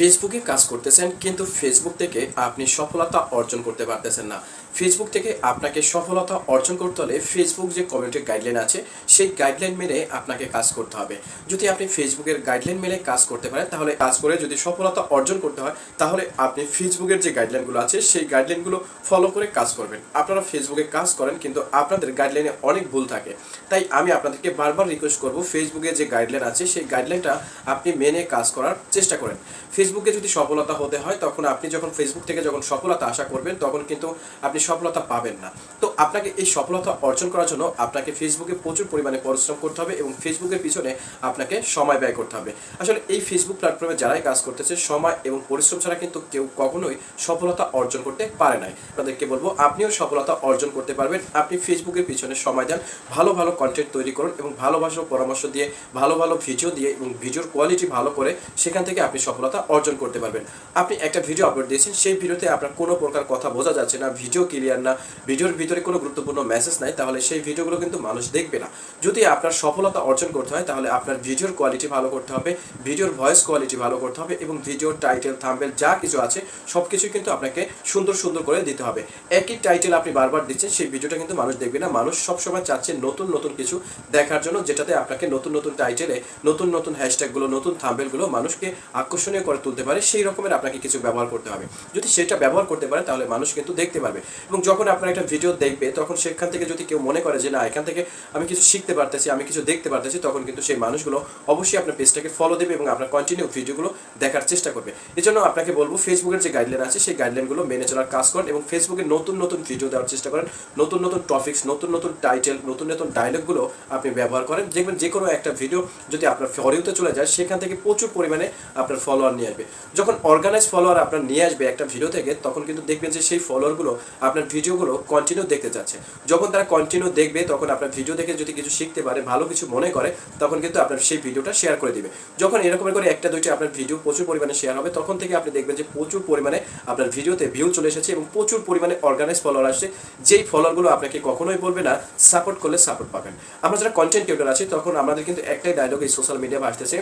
ফেসবুকে কাজ করতেছেন কিন্তু ফেসবুক থেকে আপনি সফলতা অর্জন করতে পারতেছেন না। ফেসবুক থেকে আপনাকে সফলতা অর্জন করতে হলে ফেসবুক যে কমিউনিটি গাইডলাইন আছে, সেই গাইডলাইন মেনে আপনাকে কাজ করতে হবে। যদি আপনি ফেসবুকের গাইডলাইন মেনে কাজ করতে পারেন, তাহলে কাজ করে যদি সফলতা অর্জন করতে হয়, তাহলে আপনি ফেসবুকের যে গাইডলাইনগুলো আছে, সেই গাইডলাইনগুলো ফলো করে কাজ করবেন। আপনারা ফেসবুকে কাজ করেন, কিন্তু আপনাদের গাইডলাইনে অনেক ভুল থাকে। তাই আমি আপনাদেরকে বারবার রিকোয়েস্ট করব ফেসবুকে যে গাইডলাইন আছে, সেই গাইডলাইনটা আপনি মেনে কাজ করার চেষ্টা করেন। ফেসবুকে যদি সফলতা হতে হয়, তখন আপনি যখন ফেসবুক থেকে যখন সফলতা আশা করবেন, তখন কিন্তু আপনি সফলতা পাবেন না। তো আপনাকে এই সফলতা অর্জন করার জন্য আপনাকে ফেসবুকে প্রচুর পরিমাণে পরিশ্রম করতে হবে এবং ফেসবুকের পিছনে আপনাকে সময় ব্যয় করতে হবে। আসলে এই ফেসবুক প্ল্যাটফর্মে যারাই কাজ করতেছে, সময় এবং পরিশ্রম ছাড়া কিন্তু কেউ কখনোই সফলতা অর্জন করতে পারে নাই। আপনাদেরকে বলব, আপনিও সফলতা অর্জন করতে পারবেন। আপনি ফেসবুকের পিছনে সময় দেন, ভালো ভালো কন্টেন্ট তৈরি করুন এবং ভালো ভালো পরামর্শ দিয়ে, ভালো ভালো ভিডিও দিয়ে এবং ভিডিওর কোয়ালিটি ভালো করে সেখান থেকে আপনি সফলতা অর্জন করতে পারবেন। আপনি একটা ভিডিও আপলোড দিয়েছেন, সেই ভিডিওতে আপনার কোনো প্রকার কথা বোঝা যাচ্ছে না ভিডিও ক্লিয়ার না, ভিডিওর ভিতরে কোনো গুরুত্বপূর্ণ মেসেজ নাই, তাহলে সেই ভিডিওগুলো কিন্তু মানুষ দেখবে না। যদি আপনার সফলতা অর্জন করতে হয়, তাহলে আপনার ভিডিওর কোয়ালিটি ভালো করতে হবে, ভিডিওর ভয়েস কোয়ালিটি ভালো করতে হবে এবং ভিডিওর টাইটেল থাম্বেল যা কিছু আছে সব কিছু কিন্তু আপনাকে সুন্দর সুন্দর করে দিতে হবে। একই টাইটেল আপনি বারবার দিচ্ছেন, সেই ভিডিওটা কিন্তু মানুষ দেখবে না। মানুষ সবসময় চাচ্ছে নতুন নতুন কিছু দেখার জন্য, যেটাতে আপনাকে নতুন নতুন টাইটেলে নতুন নতুন হ্যাশট্যাগুলো নতুন থাম্বেলগুলো মানুষকে আকর্ষণীয় করে তুলতে পারে, সেই রকমের আপনাকে কিছু ব্যবহার করতে হবে। যদি সেটা ব্যবহার করতে পারে, তাহলে মানুষ কিন্তু দেখতে পারবে। এবং যখন আপনার একটা ভিডিও দেখবে, তখন সেখান থেকে যদি কেউ মনে করে যে, না, এখান থেকে আমি কিছু শিখতে পারতেছি, আমি কিছু দেখতে পারতেছি, তখন কিন্তু সেই মানুষগুলো অবশ্যই আপনার পেজটাকে ফলো দেবে এবং আপনার কন্টিনিউ ভিডিওগুলো দেখার চেষ্টা করবে। এই জন্য আপনাকে বলব ফেসবুকের যে গাইডলাইন আছে, সেই গাইডলাইনগুলো মেনে চলার কাজ করেন এবং ফেসবুকে নতুন নতুন ভিডিও দেওয়ার চেষ্টা করেন। নতুন নতুন টপিক্স নতুন নতুন টাইটেল নতুন নতুন ডায়লগগুলো আপনি ব্যবহার করেন। দেখবেন যে কোনো একটা ভিডিও যদি আপনার ফরিউতে চলে যায়, সেখান থেকে প্রচুর পরিমাণে আপনার ফলোয়ার নিয়ে আসবে। যখন অর্গানাইজ ফলোয়ার আপনার নিয়ে আসবে একটা ভিডিও থেকে, তখন কিন্তু দেখবেন যে সেই ফলোয়ারগুলো আপনার ভিডিওগুলো কন্টিনিউ দেখতে যাচ্ছে যখন তারা কন্টিনিউ দেখবে, তখন আপনার ভিডিও দেখে যদি কিছু শিখতে পারে, ভালো কিছু মনে করে, তখন কিন্তু আপনার সেই ভিডিওটা শেয়ার করে দিবে। যখন এরকম করে একটা, দুইটা আপনার ভিডিও প্রচুর পরিমাণে শেয়ার হবে, তখন থেকে আপনি দেখবেন যে প্রচুর পরিমাণে আপনার ভিডিওতে ভিউ চলে এসেছে এবং প্রচুর পরিমাণে অর্গানাইজ ফলোয়ার আসছে। যেই ফলোয়ারগুলো আপনাকে কখনোই বলবে না সাপোর্ট করলে সাপোর্ট পাবেন। আমরা যারা কন্টেন্ট ক্রিয়েটর আছি, তখন আমাদের কিন্তু একটাই ডায়লগ এই সোশ্যাল মিডিয়া আসতেছে,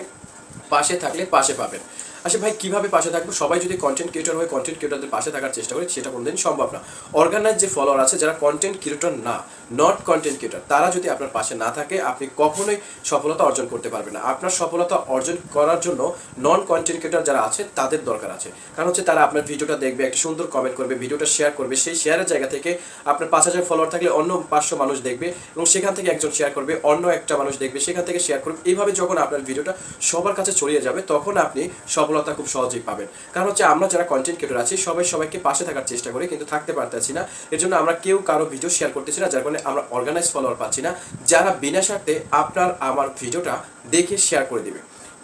পাশে থাকলে পাশে পাবেন। আচ্ছা ভাই, কীভাবে পাশে থাকব? সবাই যদি কন্টেন্ট ক্রিয়েটর হয়ে কন্টেন্ট ক্রিয়েটরদের পাশে থাকার চেষ্টা করে, সেটা কোনোদিন সম্ভব না। অর্গানাইজ যে ফলোয়ার আছে, যারা কন্টেন্ট ক্রিয়েটর না নট কন্টেন্ট ক্রিয়েটর তারা যদি আপনার পাশে না থাকে, আপনি কখনোই সফলতা অর্জন করতে পারবেন না। আপনার সফলতা অর্জন করার জন্য নন কন্টেন্ট ক্রিয়েটর যারা আছে, তাদের দরকার আছে। কারণ হচ্ছে তারা আপনার ভিডিওটা দেখবে, একটা সুন্দর কমেন্ট করবে, ভিডিওটা শেয়ার করবে, সেই শেয়ারের জায়গা থেকে আপনার পাঁচ হাজার ফলোয়ার থাকলে অন্য পাঁচশো মানুষ দেখবে এবং সেখান থেকে একজন শেয়ার করবে, অন্য একটা মানুষ দেখবে, সেখান থেকে শেয়ার করবে। এইভাবে যখন আপনার ভিডিওটা সবার কাছে ছড়িয়ে যাবে, তখন আপনি সফলতা খুব সহজেই পাবেন। কারণ হচ্ছে আমরা যারা কন্টেন্ট ক্রিয়েটর আছি, সবাই সবাইকে পাশে থাকার চেষ্টা করি, কিন্তু থাকতে পারতেছি না। এর জন্য আমরা কেউ কারও ভিডিও শেয়ার করতেছি না, যার কারণে আমরা অর্গানাইজ ফলোয়ার পাচ্ছি না। যারা বিনা স্বার্থে আপনার, আমার ভিডিওটা দেখে শেয়ার করে দেবে।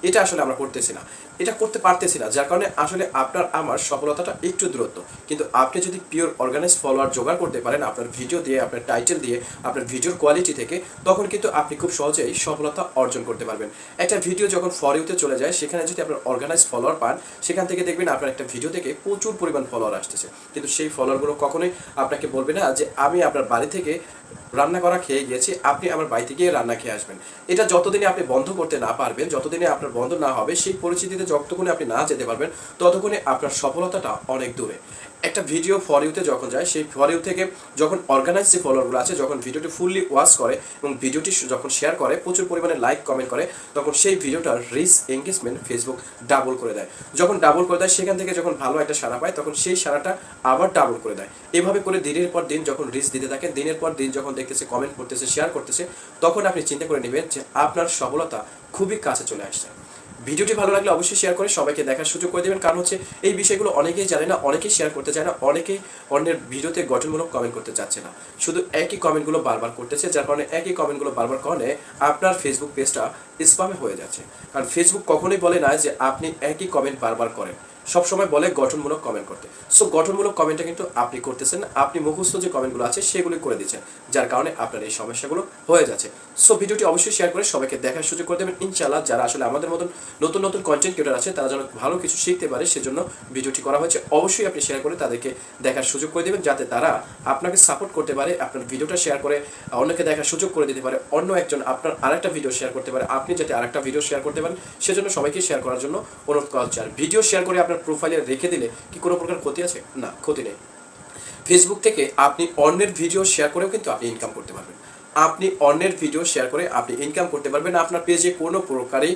এটা আসলে আমরা করতেছি না। এটা করতে পারতেছি না, যার কারণে আসলে আপনার, আমার সফলতাটা একটু দূরত্ব। কিন্তু আপনি যদি পিওর অর্গানাইজ ফলোয়ার জোগাড় করতে পারেন আপনার ভিডিও দিয়ে, আপনার টাইটেল দিয়ে, আপনার ভিডিওর কোয়ালিটি থেকে, তখন কিন্তু আপনি খুব সহজেই সফলতা অর্জন করতে পারবেন। একটা ভিডিও যখন ফরিউতে চলে যায়, সেখানে যদি আপনার অর্গানাইজ ফলোয়ার পান, সেখান থেকে দেখবেন আপনার একটা ভিডিও থেকে প্রচুর পরিমাণ ফলোয়ার আসতেছে। কিন্তু সেই ফলোয়ারগুলো কখনোই আপনাকে বলবে না যে, আমি আপনার বাড়ি থেকে রান্না করা খেয়ে গিয়েছি, আপনি আমার বাড়িতে গিয়ে রান্না খেয়ে আসবেন। এটা যতদিনে আপনি বন্ধ করতে না পারবেন, যতদিনে আপনার বন্ধ না হবে, সেই পরিস্থিতিতে যতক্ষণে আপনি না যেতে পারবেন, ততক্ষণে আপনার সফলতাটা অনেক দূরে। একটা ভিডিও ফর ইউতে যখন যায়, সেই ফর ইউ থেকে যখন অর্গানাইজ যে ফলোয়ারগুলো আছে, যখন ভিডিওটি ফুললি ওয়াচ করে এবং ভিডিওটি যখন শেয়ার করে, প্রচুর পরিমাণে লাইক কমেন্ট করে, তখন সেই ভিডিওটার রিচ এঙ্গেজমেন্ট ফেসবুক ডাবল করে দেয়। যখন ডাবল করে দেয়, সেখান থেকে যখন ভালো একটা সারা পায়, তখন সেই সারাটা আবার ডাবল করে দেয়। এভাবে করে দিনের পর দিন যখন রিচ দিতে থাকেন, দিনের পর দিন যখন দেখতেছে কমেন্ট করতেছে শেয়ার করতেছে, তখন আপনি চিন্তা করে নেবেন যে আপনার সফলতা খুবই কাছে চলে আসছে। ভিডিওটি ভালো লাগলে অবশ্যই শেয়ার করে সবাইকে দেখার সুযোগ করে দেবেন। কারণ হচ্ছে এই বিষয়গুলো অনেকেই জানে না, অনেকেই শেয়ার করতে চায় না, অনেকেই অন্যের ভিডিওতে গঠনমূলক কমেন্ট করতে চাচ্ছে না। শুধু একই কমেন্টগুলো বারবার করতেছে, যার কারণে একই কমেন্টগুলো বারবার কারণে আপনার ফেসবুক পেজটা স্পামে হয়ে যাচ্ছে। কারণ ফেসবুক কখনোই বলে না যে আপনি একই কমেন্ট বারবার করেন। সবসময় বলে গঠনমূলক কমেন্ট করতে। সো গঠনমূলক কমেন্টটা কিন্তু আপনি করতেছেন, আপনি মুখস্থ যে কমেন্টগুলো আছে সেগুলি করে দিচ্ছেন, যার কারণে আপনার এই সমস্যাগুলো হয়ে যাচ্ছে। সো ভিডিওটি অবশ্যই শেয়ার করে সবাইকে দেখার সুযোগ করে দেবেন। ইনশাআল্লাহ যারা আসলে আমাদের মতন নতুন নতুন কন্টেন্ট ক্রিয়েটার আছে, তারা যেন ভালো কিছু শিখতে পারে, সেজন্য ভিডিওটি করা হয়েছে। অবশ্যই আপনি শেয়ার করে তাদেরকে দেখার সুযোগ করে দেবেন, যাতে তারা আপনাকে সাপোর্ট করতে পারে, আপনার ভিডিওটা শেয়ার করে, অন্যকে দেখার সুযোগ করে দিতে পারে, অন্য একজন আপনার আরেকটা ভিডিও শেয়ার করতে পারে। আপনি যাতে আরেকটা ভিডিও শেয়ার করতে পারেন, সেজন্য সবাইকে শেয়ার করার জন্য অনুরোধ করা হচ্ছে। আর ভিডিও শেয়ার করে আপনার প্রোফাইলে রেখে দিলে কি কোনো প্রকার ক্ষতি আছে? না, ক্ষতি নেই। ফেসবুক থেকে আপনি অন্যের ভিডিও শেয়ার করেও কিন্তু আপনি ইনকাম করতে পারবেন। আপনি অন্যের ভিডিও শেয়ার করে আপনি ইনকাম করতে পারবেন। আপনার পেজে কোনো প্রকারই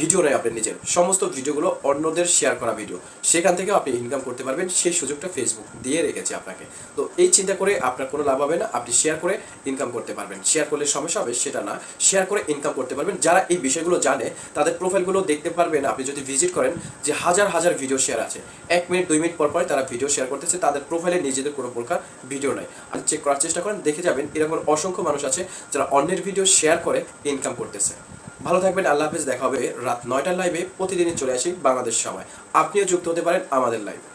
ভিডিও নেই আপনার নিজের। সমস্ত ভিডিওগুলো অন্যদের শেয়ার করা ভিডিও সেখান থেকেও আপনি ইনকাম করতে পারবেন। সেই সুযোগটা ফেসবুক দিয়ে রেখেছে আপনাকে। তো এই চিন্তা করে আপনার কোনো লাভ হবে না। আপনি শেয়ার করে ইনকাম করতে পারবেন। শেয়ার করলে সমস্যা হবে, সেটা না। শেয়ার করে ইনকাম করতে পারবেন। যারা এই বিষয়গুলো জানে, তাদের প্রোফাইলগুলো দেখতে পারবেন। আপনি যদি ভিজিট করেন যে হাজার হাজার ভিডিও শেয়ার আছে। এক মিনিট, দুই মিনিট পর পরে তারা ভিডিও শেয়ার করতেছে। তাদের প্রোফাইলে নিজেদের কোনো প্রকার ভিডিও নাই। আর চেক করার চেষ্টা করেন, দেখে যাবেন। এরকম অসংখ্য মানুষ আছে, যারা অন্যের ভিডিও শেয়ার করে ইনকাম করতেছে। ভালো থাকবেন, আল্লাহ হাফেজ, দেখা হবে রাত নয়টার লাইভে প্রতিদিনই চলে আসি বাংলাদেশ সময়। আপনিও যুক্ত হতে পারেন আমাদের লাইভে